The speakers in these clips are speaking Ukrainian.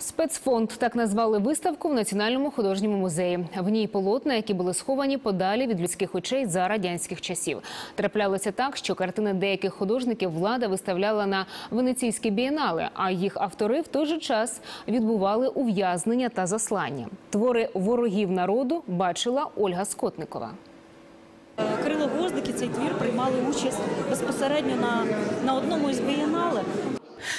Спецфонд так назвали виставку в Національному художньому музеї. В ній полотна, які були сховані подалі від людських очей за радянських часів. Траплялося так, що картини деяких художників влада виставляла на венеційські бієнали, а їх автори в той же час відбували ув'язнення та заслання. Твори ворогів народу бачила Ольга Скотникова. Кирило Гвоздик і цей твір приймали участь безпосередньо на, на одному із бієнале.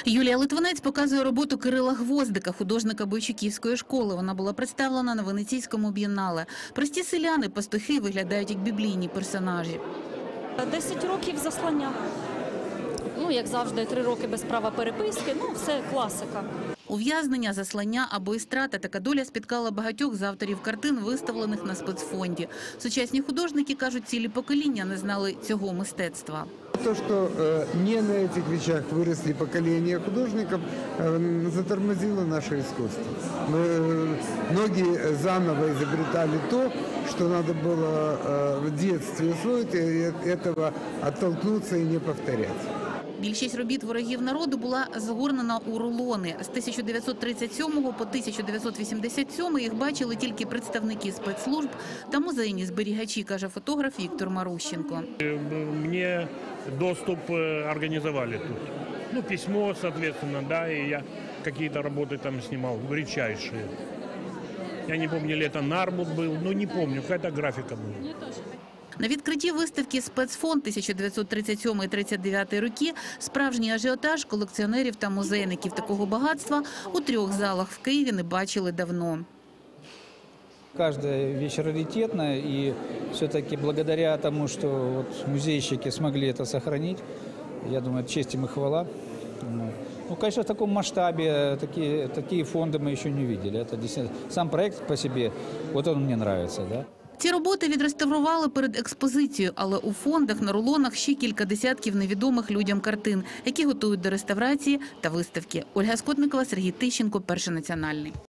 Юлія Литвинець показує роботу Кирила Гвоздика, художника Бойчуківської школи. Вона була представлена на Венеційському бієнале. Прості селяни, пастухи виглядають як біблійні персонажі. 10 років заслання. Ну, як завжди, три роки без права переписки. Ну, все класика. Ув'язнення, заслання або і страта – така доля спіткала багатьох з авторів картин, виставлених на спецфонді. Сучасні художники кажуть, цілі покоління не знали цього мистецтва. То, что э, не на этих вещах выросли поколения художников, э, затормозило наше искусство. Мы, э, многие заново изобретали то, что надо было э, в детстве усвоить, и от этого оттолкнуться и не повторять. Більшість робіт ворогів народу була загорнена у рулони. З 1937 по 1987 їх бачили тільки представники спецслужб та музейні зберігачі, каже фотограф Віктор Марущенко. мне доступ э, организовали тут. Ну, письмо, соответственно, да, и я какие-то работы там снимал, редчайшие. Я не помню, или это Нарбут был, ну, не помню, какая-то графика была. На відкритті виставки «Спецфонд» 1937-39 роки справжній ажіотаж колекціонерів та музейників такого багатства у трьох залах в Києві не бачили давно. Каждая вещь раритетная, и все-таки благодаря тому, что вот музейщики смогли это сохранить, я думаю, это честь им и хвала. Ну, Ну, конечно, в таком масштабе такие, такие фонды мы еще не видели. Это действительно сам проект по себе, вот он мне нравится, да. Ці роботи відреставрували перед експозицією, але у фондах на рулонах ще кілька десятків невідомих людям картин, які готують до реставрації та виставки. Ольга Скотникова, Сергій Тищенко, Перший національний.